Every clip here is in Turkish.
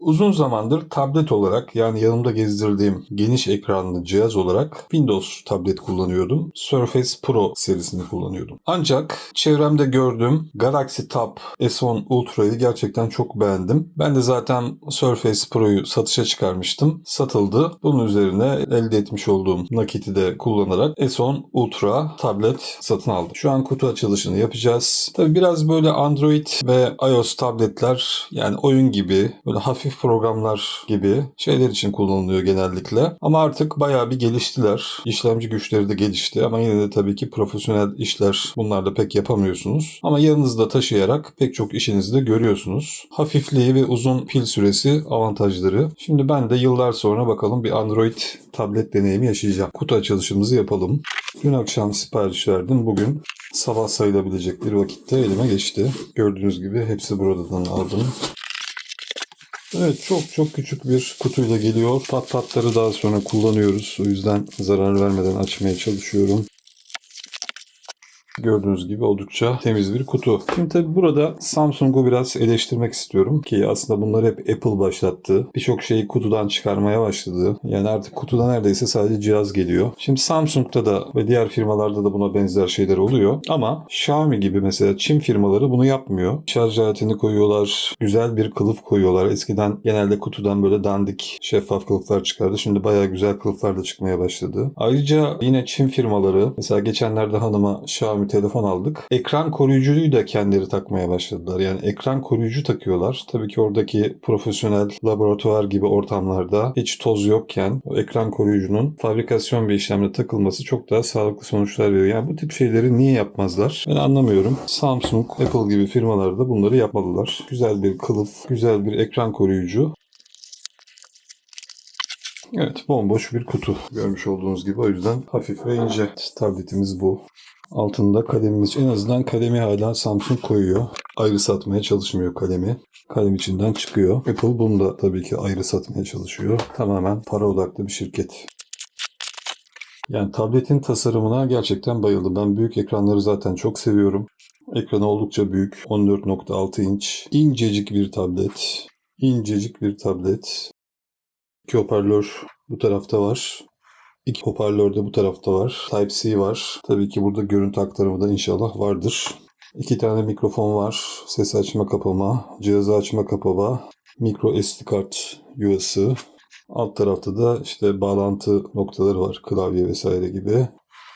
Uzun zamandır tablet olarak yani yanımda gezdirdiğim geniş ekranlı cihaz olarak Windows tablet kullanıyordum. Surface Pro serisini kullanıyordum. Ancak çevremde gördüğüm Galaxy Tab S10 Ultra'yı gerçekten çok beğendim. Ben de zaten Surface Pro'yu satışa çıkarmıştım. Satıldı. Bunun üzerine elde etmiş olduğum nakiti de kullanarak S10 Ultra tablet satın aldım. Şu an kutu açılışını yapacağız. Tabi biraz böyle Android ve iOS tabletler yani oyun gibi böyle hafif programlar gibi şeyler için kullanılıyor genellikle. Ama artık bayağı bir geliştiler. İşlemci güçleri de gelişti ama yine de tabii ki profesyonel işler bunlarla pek yapamıyorsunuz. Ama yanınızda taşıyarak pek çok işinizi de görüyorsunuz. Hafifliği ve uzun pil süresi avantajları. Şimdi ben de yıllar sonra bakalım bir Android tablet deneyimi yaşayacağım. Kutu açılışımızı yapalım. Dün akşam sipariş verdim. Bugün sabah sayılabilecek bir vakitte elime geçti. Gördüğünüz gibi hepsi buradan aldım. Evet çok çok küçük bir kutuyla geliyor. Pat patları daha sonra kullanıyoruz. O yüzden zarar vermeden açmaya çalışıyorum. Gördüğünüz gibi oldukça temiz bir kutu. Şimdi tabi burada Samsung'u biraz eleştirmek istiyorum ki aslında bunları hep Apple başlattı. Birçok şeyi kutudan çıkarmaya başladı. Yani artık kutuda neredeyse sadece cihaz geliyor. Şimdi Samsung'da da ve diğer firmalarda da buna benzer şeyler oluyor. Ama Xiaomi gibi mesela Çin firmaları bunu yapmıyor. Şarj aletini koyuyorlar. Güzel bir kılıf koyuyorlar. Eskiden genelde kutudan böyle dandik şeffaf kılıflar çıkardı. Şimdi bayağı güzel kılıflar da çıkmaya başladı. Ayrıca yine Çin firmaları mesela geçenlerde hanıma Xiaomi telefon aldık. Ekran koruyucuyu da kendileri takmaya başladılar. Yani ekran koruyucu takıyorlar. Tabii ki oradaki profesyonel laboratuvar gibi ortamlarda hiç toz yokken o ekran koruyucunun fabrikasyon bir işlemle takılması çok daha sağlıklı sonuçlar veriyor. Yani bu tip şeyleri niye yapmazlar? Ben anlamıyorum. Samsung, Apple gibi firmalar da bunları yapmalılar. Güzel bir kılıf, güzel bir ekran koruyucu Evet bomboş bir kutu görmüş olduğunuz gibi o yüzden hafif ve ince tabletimiz bu. Altında kalemimiz en azından kalemi hala Samsung koyuyor. Ayrı satmaya çalışmıyor kalemi. Kalem içinden çıkıyor. Apple bunu da tabii ki ayrı satmaya çalışıyor. Tamamen para odaklı bir şirket. Yani tabletin tasarımına gerçekten bayıldım. Ben büyük ekranları zaten çok seviyorum. Ekranı oldukça büyük. 14.6 inç. İncecik bir tablet. İncecik bir tablet. İki hoparlör bu tarafta var. İki hoparlör de bu tarafta var. Type-C var. Tabii ki burada görüntü aktarımı da inşallah vardır. İki tane mikrofon var. Ses açma kapama, cihazı açma kapama, micro SD kart US'ı. Alt tarafta da işte bağlantı noktaları var. Klavye vesaire gibi.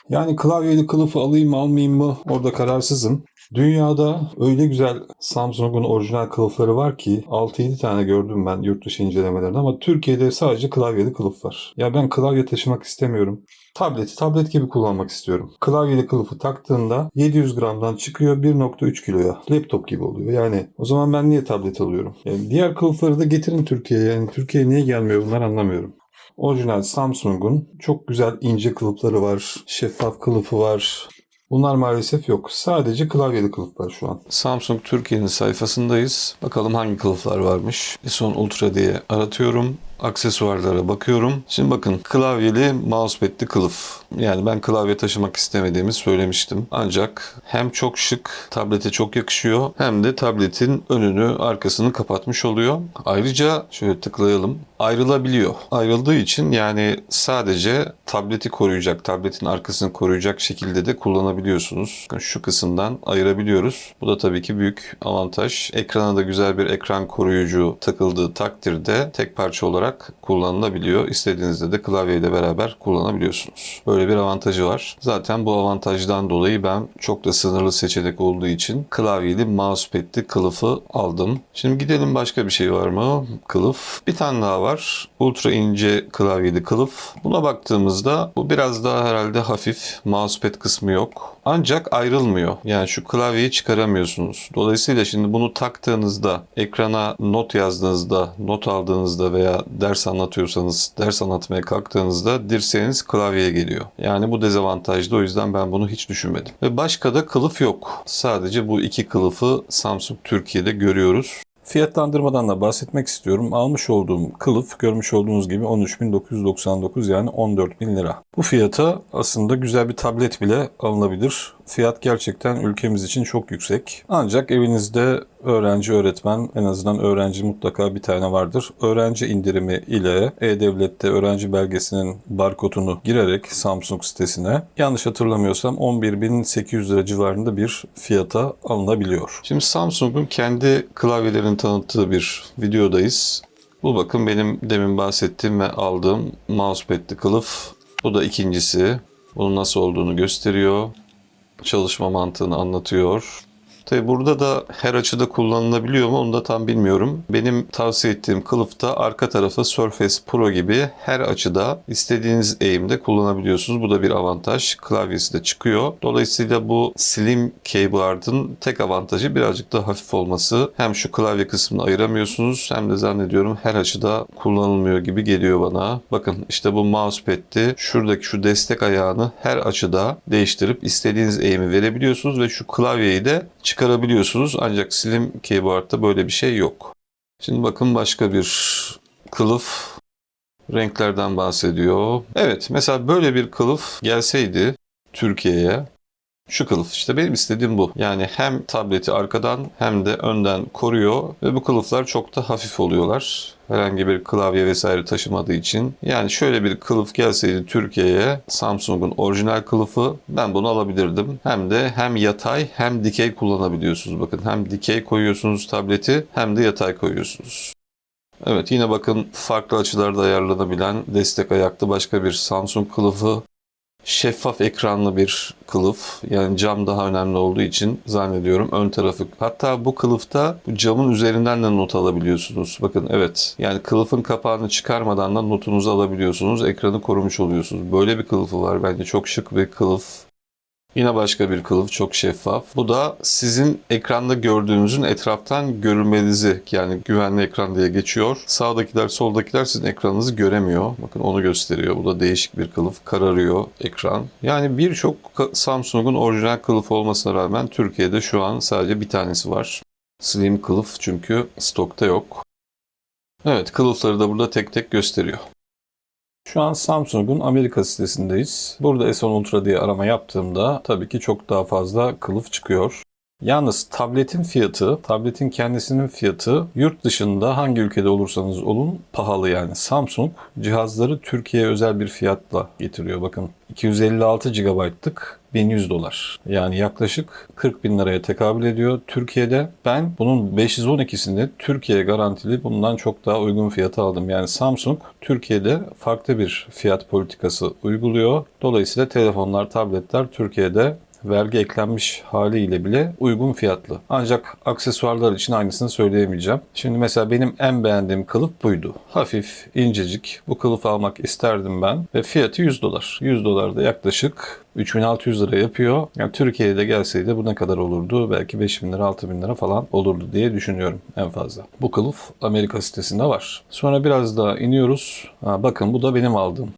Yani klavyeli kılıfı alayım mı almayayım mı orada kararsızım. Dünyada öyle güzel Samsung'un orijinal kılıfları var ki 6-7 tane gördüm ben yurt dışı incelemelerinde ama Türkiye'de sadece klavyeli kılıf var. Ya ben klavye taşımak istemiyorum. Tableti tablet gibi kullanmak istiyorum. Klavyeli kılıfı taktığında 700 gramdan çıkıyor 1.3 kiloya. Laptop gibi oluyor. Yani o zaman ben niye tablet alıyorum? Yani diğer kılıfları da getirin Türkiye'ye. Yani Türkiye'ye niye gelmiyor bunlar anlamıyorum. Orijinal Samsung'un çok güzel ince kılıfları var. Şeffaf kılıfı var. Bunlar maalesef yok. Sadece klavyeli kılıf var şu an. Samsung Türkiye'nin sayfasındayız. Bakalım hangi kılıflar varmış. Son Ultra diye aratıyorum. Aksesuarlara bakıyorum. Şimdi bakın klavyeli mousepad'li kılıf. Yani ben klavye taşımak istemediğimi söylemiştim. Ancak hem çok şık, tablete çok yakışıyor hem de tabletin önünü, arkasını kapatmış oluyor. Ayrıca şöyle tıklayalım. Ayrılabiliyor. Ayrıldığı için yani sadece tableti koruyacak, tabletin arkasını koruyacak şekilde de kullanabiliyorsunuz. Şu kısımdan ayırabiliyoruz. Bu da tabii ki büyük avantaj. Ekrana da güzel bir ekran koruyucu takıldığı takdirde tek parça olarak kullanılabiliyor. İstediğinizde de klavyeyle beraber kullanabiliyorsunuz. Böyle bir avantajı var. Zaten bu avantajdan dolayı ben çok da sınırlı seçenek olduğu için klavyeli mousepad'li kılıfı aldım. Şimdi gidelim başka bir şey var mı? Kılıf. Bir tane daha var. Ultra ince klavyeli kılıf. Buna baktığımızda bu biraz daha herhalde hafif. Mousepad kısmı yok. Ancak ayrılmıyor. Yani şu klavyeyi çıkaramıyorsunuz. Dolayısıyla şimdi bunu taktığınızda, ekrana not yazdığınızda, not aldığınızda veya ders anlatıyorsanız, ders anlatmaya kalktığınızda dirseğiniz klavyeye geliyor. Yani bu dezavantajlı. O yüzden ben bunu hiç düşünmedim. Ve başka da kılıf yok. Sadece bu iki kılıfı Samsung Türkiye'de görüyoruz. Fiyatlandırmadan da bahsetmek istiyorum. Almış olduğum kılıf görmüş olduğunuz gibi 13.999 yani 14.000 lira. Bu fiyata aslında güzel bir tablet bile alınabilir. Fiyat gerçekten ülkemiz için çok yüksek. Ancak evinizde öğrenci öğretmen en azından öğrenci mutlaka bir tane vardır. Öğrenci indirimi ile E-Devlet'te öğrenci belgesinin barkodunu girerek Samsung sitesine yanlış hatırlamıyorsam 11.800 lira civarında bir fiyata alınabiliyor. Şimdi Samsung'un kendi klavyelerini tanıttığı bir videodayız. Bu bakın benim demin bahsettiğim ve aldığım mousepad'li kılıf. Bu da ikincisi. Bunun nasıl olduğunu gösteriyor. Çalışma mantığını anlatıyor. Tabi burada da her açıda kullanılabiliyor mu onu da tam bilmiyorum. Benim tavsiye ettiğim kılıfta arka tarafı Surface Pro gibi her açıda istediğiniz eğimde kullanabiliyorsunuz. Bu da bir avantaj. Klavyesi de çıkıyor. Dolayısıyla bu Slim keyboard'ın tek avantajı birazcık daha hafif olması. Hem şu klavye kısmını ayıramıyorsunuz hem de zannediyorum her açıda kullanılmıyor gibi geliyor bana. Bakın işte bu mousepad'ti. Şuradaki şu destek ayağını her açıda değiştirip istediğiniz eğimi verebiliyorsunuz ve şu klavyeyi de çıkarabiliyorsunuz. Ancak Slim Keyboard'da böyle bir şey yok. Şimdi bakın başka bir kılıf renklerden bahsediyor. Evet mesela böyle bir kılıf gelseydi Türkiye'ye şu kılıf işte benim istediğim bu. Yani hem tableti arkadan hem de önden koruyor ve bu kılıflar çok da hafif oluyorlar. Herhangi bir klavye vesaire taşımadığı için. Yani şöyle bir kılıf gelseydi Türkiye'ye Samsung'un orijinal kılıfı ben bunu alabilirdim. Hem de hem yatay hem dikey kullanabiliyorsunuz. Bakın hem dikey koyuyorsunuz tableti hem de yatay koyuyorsunuz. Evet yine bakın farklı açılarda ayarlanabilen destek ayaklı başka bir Samsung kılıfı şeffaf ekranlı bir kılıf. Yani cam daha önemli olduğu için zannediyorum ön tarafı. Hatta bu kılıfta bu camın üzerinden de not alabiliyorsunuz. Bakın evet. Yani kılıfın kapağını çıkarmadan da notunuzu alabiliyorsunuz. Ekranı korumuş oluyorsunuz. Böyle bir kılıfı var. Bence çok şık bir kılıf. Yine başka bir kılıf çok şeffaf. Bu da sizin ekranda gördüğünüzün etraftan görülmenizi yani güvenli ekran diye geçiyor. Sağdakiler soldakiler sizin ekranınızı göremiyor. Bakın onu gösteriyor. Bu da değişik bir kılıf. Kararıyor ekran. Yani birçok Samsung'un orijinal kılıf olmasına rağmen Türkiye'de şu an sadece bir tanesi var. Slim kılıf çünkü stokta yok. Evet kılıfları da burada tek tek gösteriyor. Şu an Samsung'un Amerika sitesindeyiz. Burada S10 Ultra diye arama yaptığımda tabii ki çok daha fazla kılıf çıkıyor. Yalnız tabletin fiyatı, tabletin kendisinin fiyatı yurt dışında hangi ülkede olursanız olun pahalı yani. Samsung cihazları Türkiye'ye özel bir fiyatla getiriyor. Bakın 256 GB'lık 1100 dolar. Yani yaklaşık 40 bin liraya tekabül ediyor Türkiye'de. Ben bunun 512'sini Türkiye garantili bundan çok daha uygun fiyata aldım. Yani Samsung Türkiye'de farklı bir fiyat politikası uyguluyor. Dolayısıyla telefonlar, tabletler Türkiye'de vergi eklenmiş haliyle bile uygun fiyatlı. Ancak aksesuarlar için aynısını söyleyemeyeceğim. Şimdi mesela benim en beğendiğim kılıf buydu. Hafif, incecik. Bu kılıfı almak isterdim ben ve fiyatı 100 dolar. 100 dolar da yaklaşık 3600 lira yapıyor. Yani Türkiye'de gelseydi bu ne kadar olurdu? Belki 5000 lira, 6000 lira falan olurdu diye düşünüyorum en fazla. Bu kılıf Amerika sitesinde var. Sonra biraz daha iniyoruz. Ha, bakın bu da benim aldığım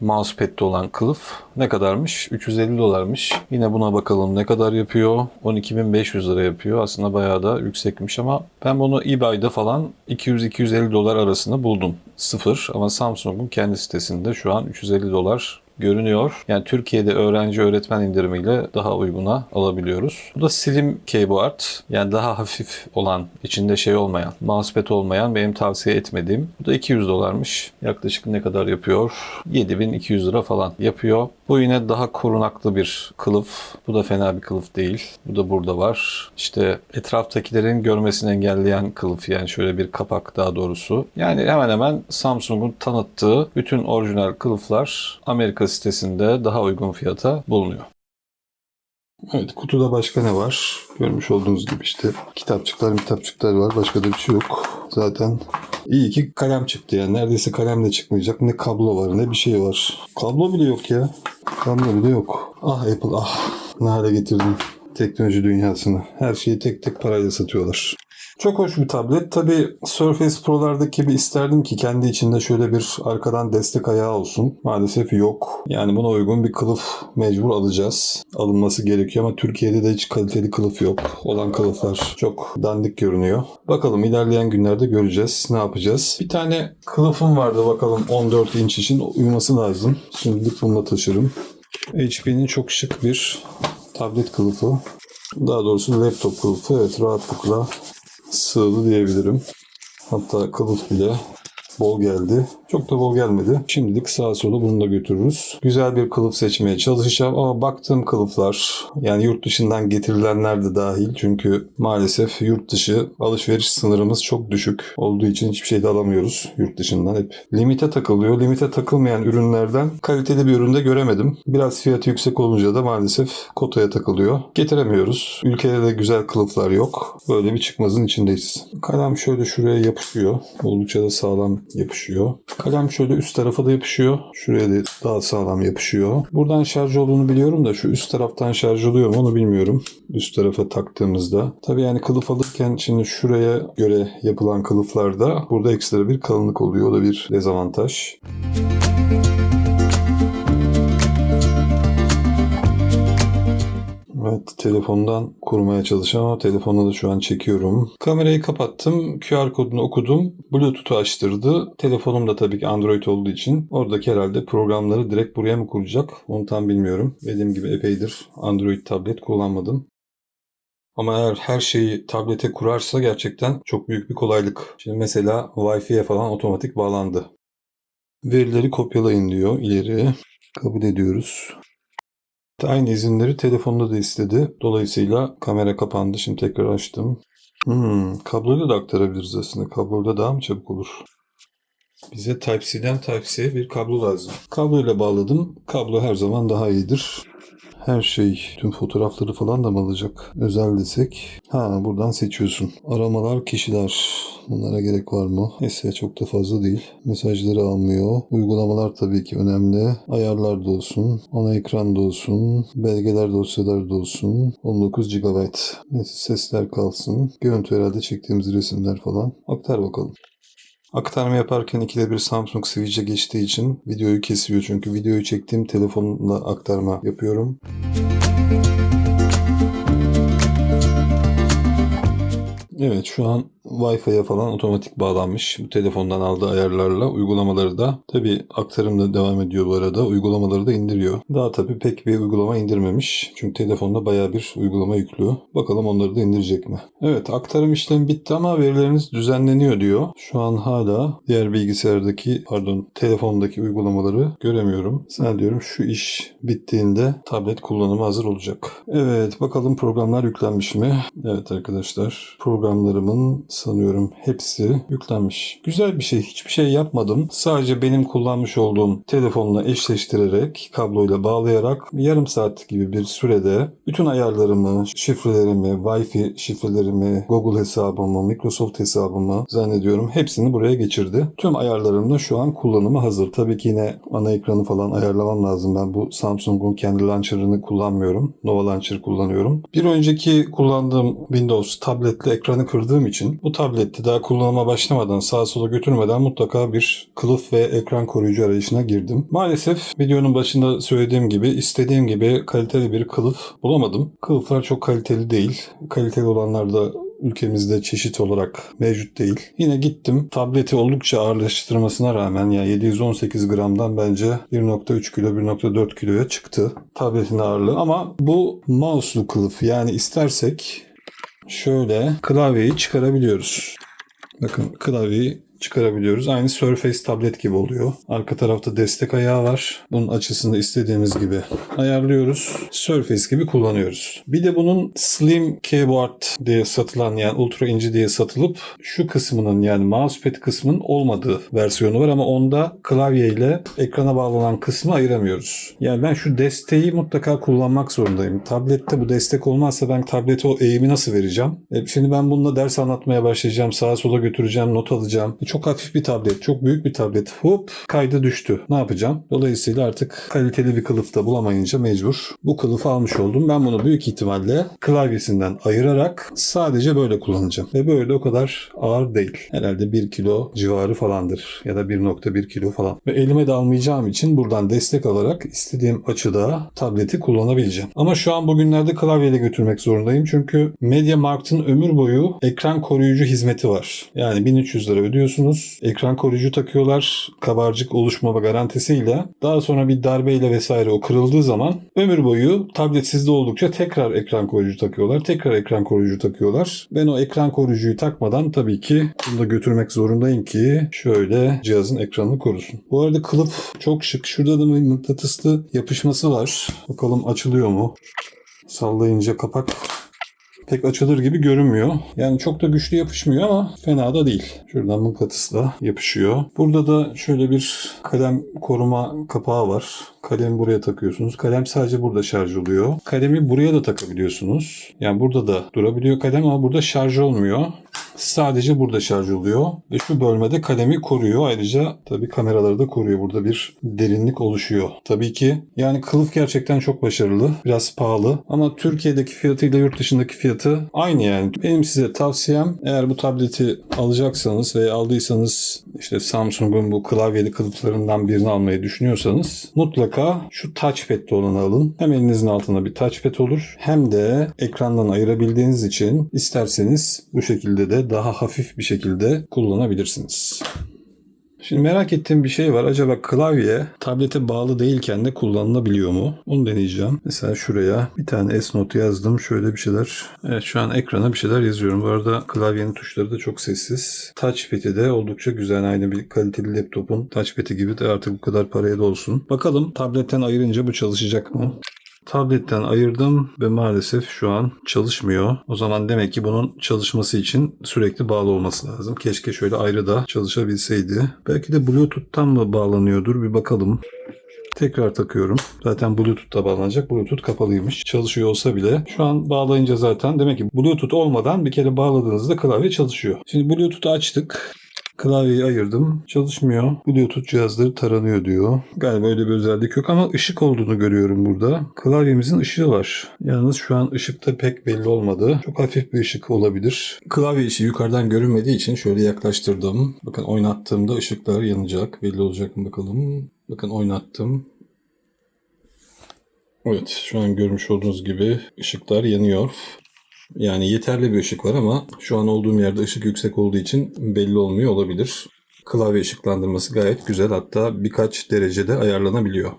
mousepad'de olan kılıf ne kadarmış? 350 dolarmış. Yine buna bakalım ne kadar yapıyor? 12.500 lira yapıyor. Aslında bayağı da yüksekmiş ama ben bunu eBay'da falan 200-250 dolar arasında buldum. Sıfır ama Samsung'un kendi sitesinde şu an 350 dolar görünüyor. Yani Türkiye'de öğrenci öğretmen indirimiyle daha uyguna alabiliyoruz. Bu da slim keyboard. Yani daha hafif olan, içinde şey olmayan, mousepad olmayan benim tavsiye etmediğim. Bu da 200 dolarmış. Yaklaşık ne kadar yapıyor? 7200 lira falan yapıyor. Bu yine daha korunaklı bir kılıf. Bu da fena bir kılıf değil. Bu da burada var. İşte etraftakilerin görmesini engelleyen kılıf yani şöyle bir kapak daha doğrusu. Yani hemen hemen Samsung'un tanıttığı bütün orijinal kılıflar Amerika sitesinde daha uygun fiyata bulunuyor. Evet kutuda başka ne var? Görmüş olduğunuz gibi işte kitapçıklar kitapçıklar var. Başka da bir şey yok. Zaten iyi ki kalem çıktı yani. Neredeyse kalem de çıkmayacak. Ne kablo var ne bir şey var. Kablo bile yok ya. Kablo bile yok. Ah Apple ah. Ne hale getirdin teknoloji dünyasını. Her şeyi tek tek parayla satıyorlar. Çok hoş bir tablet. Tabi Surface Pro'lardaki gibi isterdim ki kendi içinde şöyle bir arkadan destek ayağı olsun. Maalesef yok. Yani buna uygun bir kılıf mecbur alacağız. Alınması gerekiyor ama Türkiye'de de hiç kaliteli kılıf yok. Olan kılıflar çok dandik görünüyor. Bakalım ilerleyen günlerde göreceğiz. Ne yapacağız? Bir tane kılıfım vardı bakalım 14 inç için uyuması lazım. Şimdilik bununla taşırım. HP'nin çok şık bir tablet kılıfı. Daha doğrusu laptop kılıfı. Evet rahatlıkla sığdı diyebilirim. Hatta kılıf bile bol geldi. Çok da bol gelmedi. Şimdilik sağa sola bunu da götürürüz. Güzel bir kılıf seçmeye çalışacağım ama baktığım kılıflar yani yurt dışından getirilenler de dahil. Çünkü maalesef yurt dışı alışveriş sınırımız çok düşük olduğu için hiçbir şey de alamıyoruz yurt dışından hep. Limite takılıyor. Limite takılmayan ürünlerden kaliteli bir üründe göremedim. Biraz fiyatı yüksek olunca da maalesef kotaya takılıyor. Getiremiyoruz. Ülkede de güzel kılıflar yok. Böyle bir çıkmazın içindeyiz. Kalem şöyle şuraya yapışıyor. Oldukça da sağlam yapışıyor. Kalem şöyle üst tarafa da yapışıyor. Şuraya da daha sağlam yapışıyor. Buradan şarj olduğunu biliyorum da şu üst taraftan şarj oluyor mu onu bilmiyorum. Üst tarafa taktığımızda. Tabii yani kılıf alırken şimdi şuraya göre yapılan kılıflarda burada ekstra bir kalınlık oluyor. O da bir dezavantaj. Evet telefondan kurmaya çalışacağım ama telefonla da şu an çekiyorum. Kamerayı kapattım. QR kodunu okudum. Bluetooth'u açtırdı. Telefonum da tabii ki Android olduğu için oradaki herhalde programları direkt buraya mı kuracak? Onu tam bilmiyorum. Dediğim gibi epeydir Android tablet kullanmadım. Ama eğer her şeyi tablete kurarsa gerçekten çok büyük bir kolaylık. Şimdi mesela Wi-Fi'ye falan otomatik bağlandı. Verileri kopyalayın diyor ileri. Kabul ediyoruz. Aynı izinleri telefonda da istedi. Dolayısıyla kamera kapandı. Şimdi tekrar açtım. Hmm, kabloyla da aktarabiliriz aslında. Kabloyla daha mı çabuk olur? Bize Type-C'den Type-C'ye bir kablo lazım. Kabloyla bağladım. Kablo her zaman daha iyidir. Her şey, tüm fotoğrafları falan da mı alacak? Özel desek. Ha buradan seçiyorsun. Aramalar, kişiler. Bunlara gerek var mı? Neyse çok da fazla değil. Mesajları almıyor. Uygulamalar tabii ki önemli. Ayarlar da olsun. Ana ekran da olsun. Belgeler dosyalar da olsun. 19 GB. Neyse sesler kalsın. Görüntü herhalde çektiğimiz resimler falan. Aktar bakalım. Aktarma yaparken ikide bir Samsung switch'e geçtiği için videoyu kesiyor. Çünkü videoyu çektiğim telefonla aktarma yapıyorum. Evet şu an Wi-Fi'ye falan otomatik bağlanmış. Bu telefondan aldığı ayarlarla uygulamaları da tabi aktarım da devam ediyor bu arada. Uygulamaları da indiriyor. Daha tabi pek bir uygulama indirmemiş. Çünkü telefonda baya bir uygulama yüklü. Bakalım onları da indirecek mi? Evet aktarım işlemi bitti ama verileriniz düzenleniyor diyor. Şu an hala diğer bilgisayardaki pardon telefondaki uygulamaları göremiyorum. Sen diyorum şu iş bittiğinde tablet kullanımı hazır olacak. Evet bakalım programlar yüklenmiş mi? Evet arkadaşlar programlarımın sanıyorum hepsi yüklenmiş. Güzel bir şey. Hiçbir şey yapmadım. Sadece benim kullanmış olduğum telefonla eşleştirerek kabloyla bağlayarak yarım saat gibi bir sürede bütün ayarlarımı, şifrelerimi, Wi-Fi şifrelerimi, Google hesabımı, Microsoft hesabımı zannediyorum hepsini buraya geçirdi. Tüm ayarlarımla şu an kullanımı hazır. Tabii ki yine ana ekranı falan ayarlamam lazım. Ben bu Samsung'un kendi launcher'ını kullanmıyorum. Nova Launcher kullanıyorum. Bir önceki kullandığım Windows tabletle ekranı kırdığım için bu tablette daha kullanıma başlamadan sağa sola götürmeden mutlaka bir kılıf ve ekran koruyucu arayışına girdim. Maalesef videonun başında söylediğim gibi istediğim gibi kaliteli bir kılıf bulamadım. Kılıflar çok kaliteli değil. Kaliteli olanlar da ülkemizde çeşit olarak mevcut değil. Yine gittim tableti oldukça ağırlaştırmasına rağmen yani 718 gramdan bence 1.3 kilo 1.4 kiloya çıktı tabletin ağırlığı ama bu mouse'lu kılıf yani istersek şöyle klavyeyi çıkarabiliyoruz. Bakın klavyeyi çıkarabiliyoruz. Aynı Surface tablet gibi oluyor. Arka tarafta destek ayağı var. Bunun açısını istediğimiz gibi ayarlıyoruz. Surface gibi kullanıyoruz. Bir de bunun Slim Keyboard diye satılan yani ultra ince diye satılıp şu kısmının yani mousepad kısmının olmadığı versiyonu var ama onda klavye ile ekrana bağlanan kısmı ayıramıyoruz. Yani ben şu desteği mutlaka kullanmak zorundayım. Tablette bu destek olmazsa ben tablete o eğimi nasıl vereceğim? E şimdi ben bununla ders anlatmaya başlayacağım. Sağa sola götüreceğim, not alacağım. Çok hafif bir tablet, çok büyük bir tablet. Hop kaydı düştü. Ne yapacağım? Dolayısıyla artık kaliteli bir kılıf da bulamayınca mecbur bu kılıfı almış oldum. Ben bunu büyük ihtimalle klavyesinden ayırarak sadece böyle kullanacağım. Ve böyle o kadar ağır değil. Herhalde 1 kilo civarı falandır. Ya da 1.1 kilo falan. Ve elime de almayacağım için buradan destek alarak istediğim açıda tableti kullanabileceğim. Ama şu an bugünlerde klavyeyle götürmek zorundayım. Çünkü MediaMarkt'ın ömür boyu ekran koruyucu hizmeti var. Yani 1300 lira ödüyorsun takıyorsunuz. Ekran koruyucu takıyorlar. Kabarcık oluşmama garantisiyle. Daha sonra bir darbeyle vesaire o kırıldığı zaman ömür boyu tablet sizde oldukça tekrar ekran koruyucu takıyorlar. Tekrar ekran koruyucu takıyorlar. Ben o ekran koruyucuyu takmadan tabii ki bunu da götürmek zorundayım ki şöyle cihazın ekranını korusun. Bu arada kılıf çok şık. Şurada da mıknatıslı yapışması var. Bakalım açılıyor mu? Sallayınca kapak pek açılır gibi görünmüyor. Yani çok da güçlü yapışmıyor ama fena da değil. Şuradan mıknatısla yapışıyor. Burada da şöyle bir kalem koruma kapağı var. Kalemi buraya takıyorsunuz. Kalem sadece burada şarj oluyor. Kalemi buraya da takabiliyorsunuz. Yani burada da durabiliyor kalem ama burada şarj olmuyor. Sadece burada şarj oluyor. Ve şu bölmede kalemi koruyor. Ayrıca tabii kameraları da koruyor. Burada bir derinlik oluşuyor. Tabii ki yani kılıf gerçekten çok başarılı. Biraz pahalı. Ama Türkiye'deki fiyatıyla yurt dışındaki fiyatı aynı yani. Benim size tavsiyem eğer bu tableti alacaksanız ve aldıysanız işte Samsung'un bu klavyeli kılıflarından birini almayı düşünüyorsanız mutlaka şu touchpad'li olanı alın. Hem elinizin altında bir touchpad olur hem de ekrandan ayırabildiğiniz için isterseniz bu şekilde de daha hafif bir şekilde kullanabilirsiniz. Şimdi merak ettiğim bir şey var. Acaba klavye tablete bağlı değilken de kullanılabiliyor mu? Onu deneyeceğim. Mesela şuraya bir tane S notu yazdım. Şöyle bir şeyler. Evet şu an ekrana bir şeyler yazıyorum. Bu arada klavyenin tuşları da çok sessiz. Touchpad'i de oldukça güzel. Aynı bir kaliteli laptopun touchpad'i gibi de artık bu kadar paraya da olsun. Bakalım tabletten ayırınca bu çalışacak mı? Tabletten ayırdım ve maalesef şu an çalışmıyor. O zaman demek ki bunun çalışması için sürekli bağlı olması lazım. Keşke şöyle ayrı da çalışabilseydi. Belki de Bluetooth'tan mı bağlanıyordur bir bakalım. Tekrar takıyorum. Zaten Bluetooth'ta bağlanacak. Bluetooth kapalıymış. Çalışıyor olsa bile şu an bağlayınca zaten demek ki Bluetooth olmadan bir kere bağladığınızda klavye çalışıyor. Şimdi Bluetooth'u açtık. Klavyeyi ayırdım. Çalışmıyor. Bluetooth cihazları taranıyor diyor. Galiba öyle bir özellik yok ama ışık olduğunu görüyorum burada. Klavyemizin ışığı var. Yalnız şu an ışıkta pek belli olmadı. Çok hafif bir ışık olabilir. Klavye işi yukarıdan görünmediği için şöyle yaklaştırdım. Bakın oynattığımda ışıklar yanacak. Belli olacak mı bakalım. Bakın oynattım. Evet şu an görmüş olduğunuz gibi ışıklar yanıyor. Yani yeterli bir ışık var ama şu an olduğum yerde ışık yüksek olduğu için belli olmuyor olabilir. Klavye ışıklandırması gayet güzel hatta birkaç derecede ayarlanabiliyor.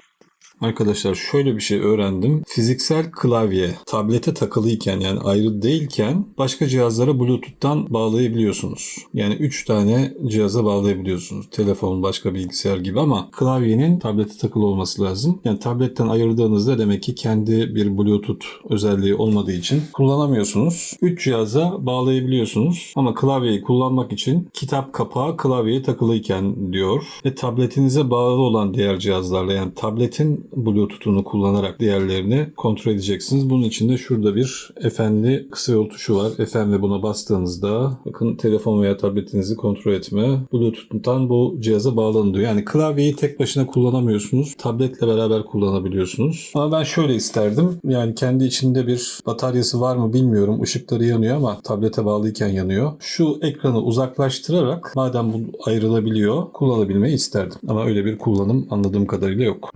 Arkadaşlar şöyle bir şey öğrendim. Fiziksel klavye tablete takılıyken yani ayrı değilken başka cihazlara Bluetooth'tan bağlayabiliyorsunuz. Yani 3 tane cihaza bağlayabiliyorsunuz. Telefon, başka bilgisayar gibi ama klavyenin tablete takılı olması lazım. Yani tabletten ayırdığınızda demek ki kendi bir Bluetooth özelliği olmadığı için kullanamıyorsunuz. 3 cihaza bağlayabiliyorsunuz ama klavyeyi kullanmak için kitap kapağı klavyeye takılıyken diyor. Ve tabletinize bağlı olan diğer cihazlarla yani tabletin Bluetooth'unu kullanarak diğerlerini kontrol edeceksiniz. Bunun için de şurada bir Fn'li kısa yol tuşu var. Fn ve buna bastığınızda bakın telefon veya tabletinizi kontrol etme. Bluetooth'tan bu cihaza bağlanın. Yani klavyeyi tek başına kullanamıyorsunuz. Tabletle beraber kullanabiliyorsunuz. Ama ben şöyle isterdim. Yani kendi içinde bir bataryası var mı bilmiyorum. Işıkları yanıyor ama tablete bağlıyken yanıyor. Şu ekranı uzaklaştırarak madem bu ayrılabiliyor kullanabilmeyi isterdim. Ama öyle bir kullanım anladığım kadarıyla yok.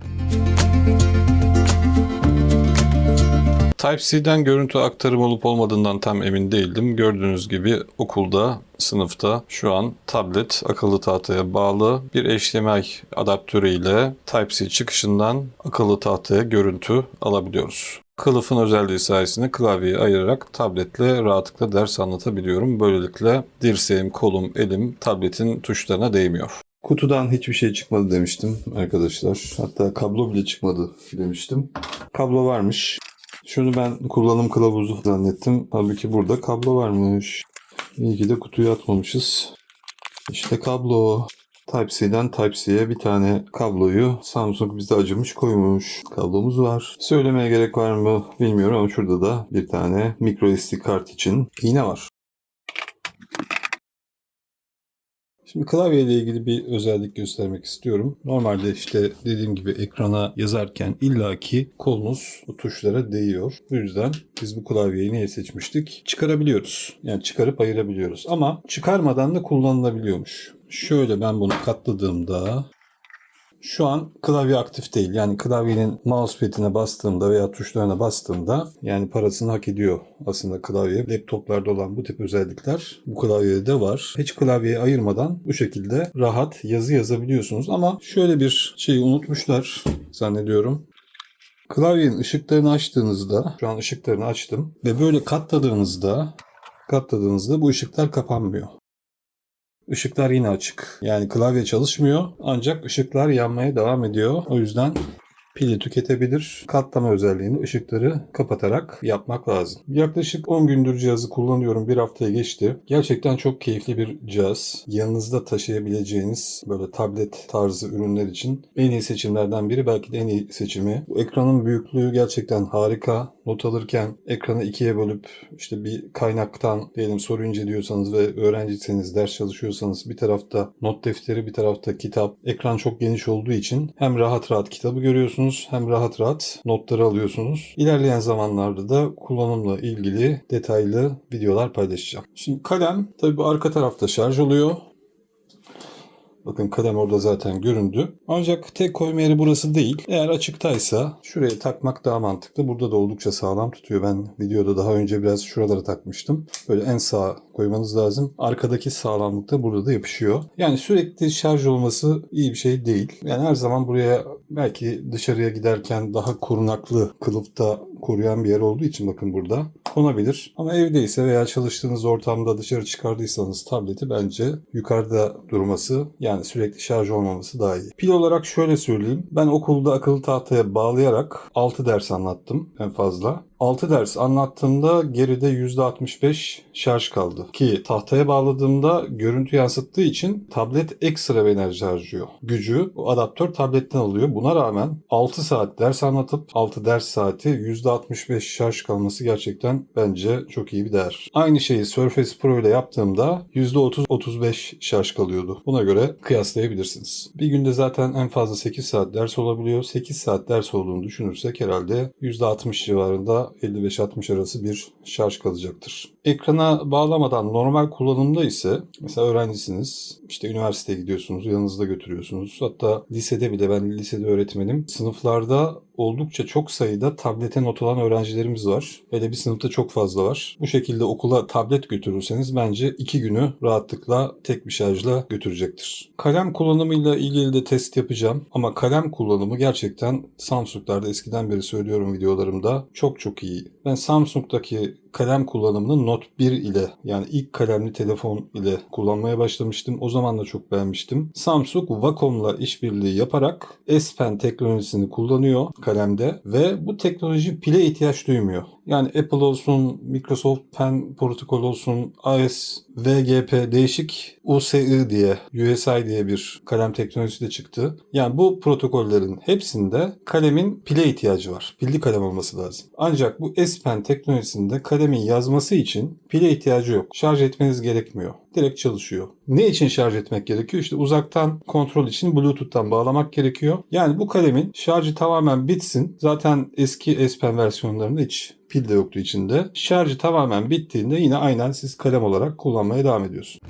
Type-C'den görüntü aktarımı olup olmadığından tam emin değildim. Gördüğünüz gibi okulda, sınıfta şu an tablet akıllı tahtaya bağlı bir HDMI adaptörüyle Type-C çıkışından akıllı tahtaya görüntü alabiliyoruz. Kılıfın özelliği sayesinde klavyeyi ayırarak tabletle rahatlıkla ders anlatabiliyorum. Böylelikle dirseğim, kolum, elim tabletin tuşlarına değmiyor. Kutudan hiçbir şey çıkmadı demiştim arkadaşlar. Hatta kablo bile çıkmadı demiştim. Kablo varmış. Şunu ben kullanım kılavuzu zannettim. Halbuki burada kablo varmış. İyi ki de kutuyu atmamışız. İşte kablo. Type-C'den Type-C'ye bir tane kabloyu Samsung bize acımış koymuş. Kablomuz var. Söylemeye gerek var mı bilmiyorum ama şurada da bir tane micro SD kart için iğne var. Şimdi klavye ile ilgili bir özellik göstermek istiyorum. Normalde işte dediğim gibi ekrana yazarken illaki kolunuz bu tuşlara değiyor. Bu yüzden biz bu klavyeyi niye seçmiştik? Çıkarabiliyoruz. Yani çıkarıp ayırabiliyoruz. Ama çıkarmadan da kullanılabiliyormuş. Şöyle ben bunu katladığımda Şu an klavye aktif değil. Yani klavyenin mousepad'ine bastığımda veya tuşlarına bastığımda yani parasını hak ediyor aslında klavye. Laptoplarda olan bu tip özellikler bu klavyede de var. Hiç klavyeyi ayırmadan bu şekilde rahat yazı yazabiliyorsunuz. Ama şöyle bir şeyi unutmuşlar zannediyorum. Klavyenin ışıklarını açtığınızda, şu an ışıklarını açtım ve böyle katladığınızda, katladığınızda bu ışıklar kapanmıyor. Işıklar yine açık. Yani klavye çalışmıyor ancak ışıklar yanmaya devam ediyor. O yüzden pili tüketebilir. Katlama özelliğini ışıkları kapatarak yapmak lazım. Yaklaşık 10 gündür cihazı kullanıyorum. Bir haftaya geçti. Gerçekten çok keyifli bir cihaz. Yanınızda taşıyabileceğiniz böyle tablet tarzı ürünler için en iyi seçimlerden biri. Belki de en iyi seçimi. Bu ekranın büyüklüğü gerçekten harika. Not alırken ekranı ikiye bölüp işte bir kaynaktan diyelim soru inceliyorsanız ve öğrenciyseniz, ders çalışıyorsanız bir tarafta not defteri, bir tarafta kitap. Ekran çok geniş olduğu için hem rahat rahat kitabı görüyorsunuz hem rahat rahat notları alıyorsunuz. İlerleyen zamanlarda da kullanımla ilgili detaylı videolar paylaşacağım. Şimdi kalem tabii bu arka tarafta şarj oluyor. Bakın kalem orada zaten göründü. Ancak tek koyma yeri burası değil. Eğer açıktaysa şuraya takmak daha mantıklı. Burada da oldukça sağlam tutuyor. Ben videoda daha önce biraz şuralara takmıştım. Böyle en sağa koymanız lazım. Arkadaki sağlamlık da burada da yapışıyor. Yani sürekli şarj olması iyi bir şey değil. Yani her zaman buraya belki dışarıya giderken daha korunaklı kılıfta koruyan bir yer olduğu için bakın burada konabilir. Ama evdeyse veya çalıştığınız ortamda dışarı çıkardıysanız tableti bence yukarıda durması yani sürekli şarj olmaması daha iyi. Pil olarak şöyle söyleyeyim. Ben okulda akıllı tahtaya bağlayarak 6 ders anlattım en fazla. 6 ders anlattığımda geride %65 şarj kaldı. Ki tahtaya bağladığımda görüntü yansıttığı için tablet ekstra bir enerji harcıyor. Gücü o adaptör tabletten alıyor. Buna rağmen 6 saat ders anlatıp 6 ders saati %65 şarj kalması gerçekten bence çok iyi bir değer. Aynı şeyi Surface Pro ile yaptığımda %30-35 şarj kalıyordu. Buna göre kıyaslayabilirsiniz. Bir günde zaten en fazla 8 saat ders olabiliyor. 8 saat ders olduğunu düşünürsek herhalde %60 civarında 55-60 arası bir şarj kalacaktır. Ekrana bağlamadan normal kullanımda ise mesela öğrencisiniz, işte üniversiteye gidiyorsunuz, yanınızda götürüyorsunuz. Hatta lisede bile ben lisede öğretmenim. Sınıflarda oldukça çok sayıda tablete not alan öğrencilerimiz var. Hele bir sınıfta çok fazla var. Bu şekilde okula tablet götürürseniz bence iki günü rahatlıkla tek bir şarjla götürecektir. Kalem kullanımıyla ilgili de test yapacağım. Ama kalem kullanımı gerçekten Samsung'larda eskiden beri söylüyorum videolarımda çok çok iyi. Ben Samsung'daki kalem kullanımını Note 1 ile yani ilk kalemli telefon ile kullanmaya başlamıştım. O zaman da çok beğenmiştim. Samsung Wacom'la işbirliği yaparak S Pen teknolojisini kullanıyor kalemde ve bu teknoloji pile ihtiyaç duymuyor. Yani Apple olsun, Microsoft Pen protokol olsun, iOS, VGP değişik USI diye, USI diye bir kalem teknolojisi de çıktı. Yani bu protokollerin hepsinde kalemin pile ihtiyacı var. Pilli kalem olması lazım. Ancak bu S Pen teknolojisinde kalemin yazması için pile ihtiyacı yok. Şarj etmeniz gerekmiyor. Direkt çalışıyor. Ne için şarj etmek gerekiyor? İşte uzaktan kontrol için Bluetooth'tan bağlamak gerekiyor. Yani bu kalemin şarjı tamamen bitsin. Zaten eski S Pen versiyonlarında hiç pil de yoktu içinde. Şarjı tamamen bittiğinde yine aynen siz kalem olarak kullanmaya devam ediyorsunuz.